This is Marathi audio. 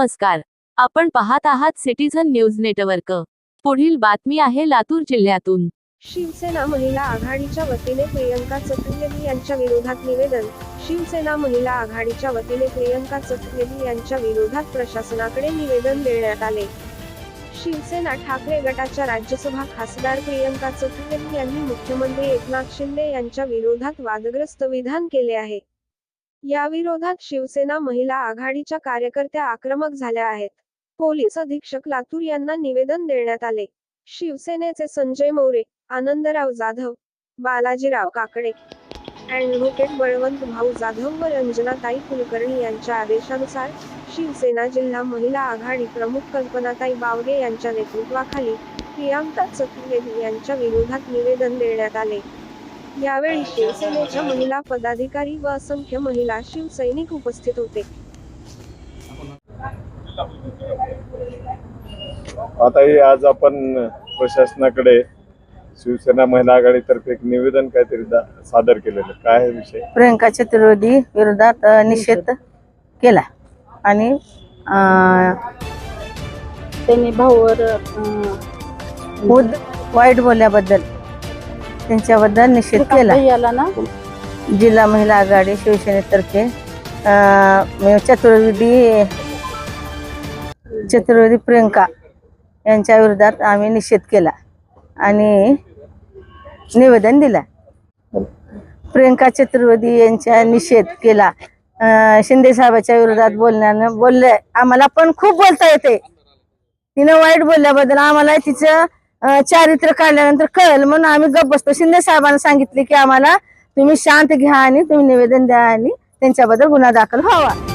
नमस्कार. आपण पाहत आहात सिटीझन न्यूज नेटवर्क. पुढील बातमी आहे लातूर जिल्ह्यातून. शिवसेना महिला आघाडीच्या वतीने प्रियंका चतुर्वेदी यांच्या विरोधात निवेदन. शिवसेना महिला आघाडीच्या वतीने प्रियंका चतुर्वेदी यांच्या विरोधात प्रशासनाकडे निवेदन देण्यात आले. शिवसेना ठाकरे गटाच्या राज्यसभा खासदार प्रियंका चतुर्वेदी यांनी मुख्यमंत्री एकनाथ शिंदे यांच्या विरोधात वादग्रस्त विधान केले आहे. याविरोधात शिवसेना महिला आघाडीच्या कार्यकर्त्या आक्रमक झाल्या आहेत. पोलीस अधीक्षक लातूर यांना निवेदन देण्यात आले. शिवसेनेचे संजय मोरे आनंदराव जाधव बालाजीराव काकडे ॲडव्होकेट बळवंत भाऊ जाधव व रंजनाताई कुलकर्णी यांच्या आदेशानुसार शिवसेना जिल्हा महिला आघाडी प्रमुख कल्पनाताई बावगे यांच्या नेतृत्वाखाली प्रियांका चतुर्वेदी यांच्या विरोधात निवेदन देण्यात आले. यावेळी शिवसेनेच्या महिला पदाधिकारी व असंख्य महिला शिवसैनिक उपस्थित होते. आता हे आज आपण प्रशासनाकडे शिवसेना महिला आघाडीतर्फे एक निवेदन काहीतरी सादर केलेलं. काय आहे विषय? प्रियंका चतुर्वेदी विरोधात निषेध केला. आणि अ, त्यांनी भाऊवर वाईट बोलल्याबद्दल. त्यांच्याबद्दल निषेध केला. याला ना? जिल्हा महिला आघाडी शिवसेनेतर्फे चतुर्वेदी चतुर्वेदी प्रियंका यांच्या विरोधात आम्ही निषेध केला आणि निवेदन दिला. प्रियंका चतुर्वेदी यांचा निषेध केला. शिंदे साहेबाच्या विरोधात बोलण्यानं बोलले. आम्हाला पण खूप बोलता येते. तिनं वाईट बोलल्याबद्दल आम्हाला तिचं चारित्र्य काढल्यानंतर कळलं. म्हणून आम्ही गप बसतो. शिंदे साहेबांना सांगितले की आम्हाला तुम्ही शांत घ्या आणि तुम्ही निवेदन द्या आणि त्यांच्याबद्दल गुन्हा दाखल व्हावा.